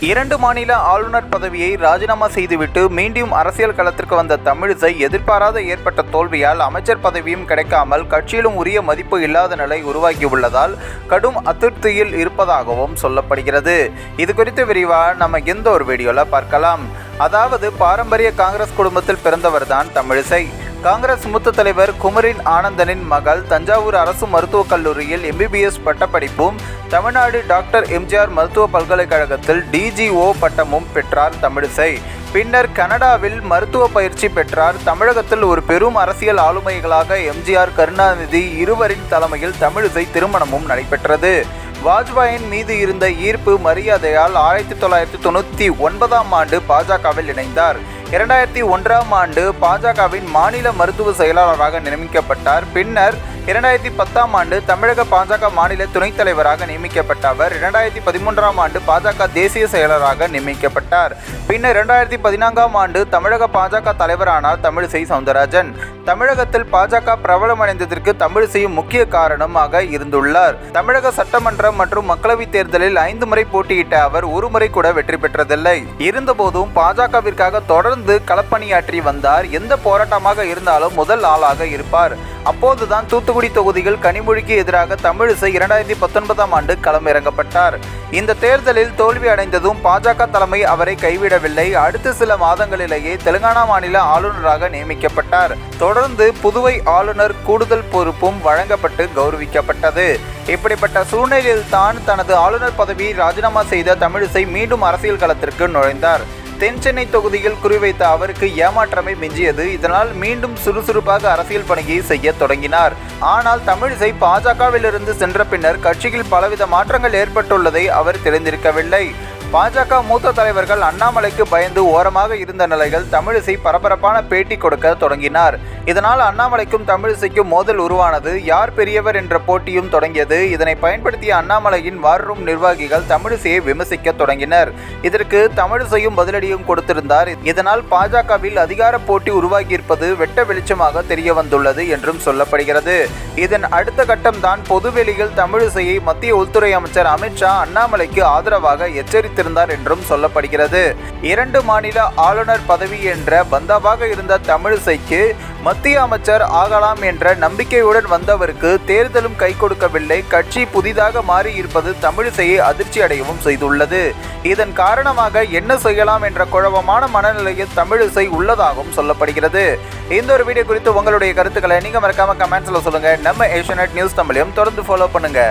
இரண்டு மாநில ஆளுநர் பதவியை ராஜினாமா செய்துவிட்டு மீண்டும் அரசியல் களத்திற்கு வந்த தமிழிசை எதிர்பாராத ஏற்பட்ட தோல்வியால் அமைச்சர் பதவியும் கிடைக்காமல் கட்சியிலும் உரிய மதிப்பு இல்லாத நிலை உருவாகியுள்ளதால் கடும் அதிருப்தியில் இருப்பதாகவும் சொல்லப்படுகிறது. இது குறித்து விரிவாக நம்ம எந்த ஒரு வீடியோவில் பார்க்கலாம். அதாவது பாரம்பரிய காங்கிரஸ் குடும்பத்தில் பிறந்தவர்தான் தமிழிசை. காங்கிரஸ் மூத்த தலைவர் குமரின் ஆனந்தனின் மகள் தஞ்சாவூர் அரசு மருத்துவக் கல்லூரியில் எம்பிபிஎஸ் பட்டப்படிப்பும் தமிழ்நாடு டாக்டர் எம்ஜிஆர் மருத்துவ பல்கலைக்கழகத்தில் டிஜிஓ பட்டமும் பெற்றார் தமிழிசை. பின்னர் கனடாவில் மருத்துவ பயிற்சி பெற்றார். தமிழகத்தில் ஒரு பெரும் அரசியல் ஆளுமைகளாக எம்ஜிஆர் கருணாநிதி இருவரின் தலைமையில் தமிழிசை திருமணமும் நடைபெற்றது. வாஜ்பாயின் மீது இருந்த ஈர்ப்பு மரியாதையால் ஆயிரத்தி தொள்ளாயிரத்தி தொண்ணூற்றி ஒன்பதாம் ஆண்டு பாஜகவில் இணைந்தார். இரண்டாயிரத்தி ஒன்றாம் ஆண்டு பாஜகவின் மாநில மருத்துவ செயலாளராக நியமிக்கப்பட்டார். பின்னர் இரண்டாயிரத்தி பத்தாம் ஆண்டு தமிழக பாஜக மாநில துணைத் தலைவராக நியமிக்கப்பட்ட அவர் இரண்டாயிரத்தி பதிமூன்றாம் ஆண்டு பாஜக தேசிய செயலராக நியமிக்கப்பட்டார். பின்னர் இரண்டாயிரத்தி பதினான்காம் ஆண்டு தமிழக பாஜக தலைவரானார் தமிழிசை சவுந்தரராஜன். தமிழகத்தில் பாஜக பிரபலமடைந்ததற்கு தமிழிசையும் முக்கிய காரணமாக இருந்துள்ளார். தமிழக சட்டமன்றம் மற்றும் மக்களவைத் தேர்தலில் ஐந்து முறை போட்டியிட்ட அவர் ஒரு முறை கூட வெற்றி பெற்றதில்லை. இருந்தபோதும் பாஜகவிற்காக தொடர்ந்து களப்பணியாற்றி வந்தார். எந்த போராட்டமாக இருந்தாலும் முதல் ஆளாக இருப்பார். அப்போதுதான் தூத்துக்குடி தொகுதியில் கனிமொழிக்கு எதிராக தமிழிசை இரண்டாயிரத்தி பத்தொன்பதாம் ஆண்டு களமிறங்கப்பட்டார். இந்த தேர்தலில் தோல்வி அடைந்ததும் பாஜக தலைமை அவரை கைவிடவில்லை. அடுத்த சில மாதங்களிலேயே தெலுங்கானா மாநில ஆளுநராக நியமிக்கப்பட்டார். தொடர்ந்து புதுவை ஆளுநர் கூடுதல் பொறுப்பும் வழங்கப்பட்டு கௌரவிக்கப்பட்டது. இப்படிப்பட்ட சூழ்நிலையில் தான் தனது ஆளுநர் பதவியை ராஜினாமா செய்த தமிழிசை மீண்டும் அரசியல் களத்திற்கு நுழைந்தார். தென்சென்னை தொகுதியில் குறிவைத்த அவருக்கு ஏமாற்றமே மிஞ்சியது. இதனால் மீண்டும் சுறுசுறுப்பாக அரசியல் பணியை செய்ய தொடங்கினார். ஆனால் தமிழிசை பாஜகவிலிருந்து சென்ற பின்னர் கட்சியில் பலவித மாற்றங்கள் ஏற்பட்டுள்ளதை அவர் தெரிந்திருக்கவில்லை. பாஜக மூத்த தலைவர்கள் அண்ணாமலைக்கு பயந்து ஓரமாக இருந்த நிலையில் தமிழிசை பரபரப்பான பேட்டி கொடுக்க தொடங்கினார். இதனால் அண்ணாமலைக்கும் தமிழிசைக்கும் மோதல் உருவானது. யார் பெரியவர் என்ற போட்டியும் தொடங்கியது. இதனை பயன்படுத்திய அண்ணாமலையின் வார்ரூம் நிர்வாகிகள் தமிழிசையை விமர்சிக்க தொடங்கினர். இதற்கு தமிழிசையும் பதிலடியும் கொடுத்திருந்தார். இதனால் பாஜகவில் அதிகார போட்டி உருவாகியிருப்பது வெட்ட வெளிச்சமாக தெரிய வந்துள்ளது என்றும் சொல்லப்படுகிறது. இதன் அடுத்த கட்டம் தான் பொதுவெளியில் தமிழிசையை மத்திய உள்துறை அமைச்சர் அமித்ஷா அண்ணாமலைக்கு ஆதரவாக எச்சரித்திருந்தார் என்றும் சொல்லப்படுகிறது. இரண்டு மாநில ஆளுநர் பதவி என்ற பந்தாவாக இருந்த தமிழிசைக்கு மத்திய அமைச்சர் ஆகலாம் என்ற நம்பிக்கையுடன் வந்தவருக்கு தேர்தலும் கை கொடுக்கவில்லை. கட்சி புதிதாக மாறியிருப்பது தமிழிசையை அதிர்ச்சி அடையவும் செய்துள்ளது. இதன் காரணமாக என்ன செய்யலாம் என்ற குழப்பமான மனநிலையில் தமிழிசை உள்ளதாகவும் சொல்லப்படுகிறது. இந்த ஒரு வீடியோ குறித்து உங்களுடைய கருத்துக்களை நீங்க மறக்காம கமெண்ட்ஸ்ல சொல்லுங்க. நம்ம ஏஷியநெட் நியூஸ் தமிழையும் தொடர்ந்து ஃபாலோ பண்ணுங்க.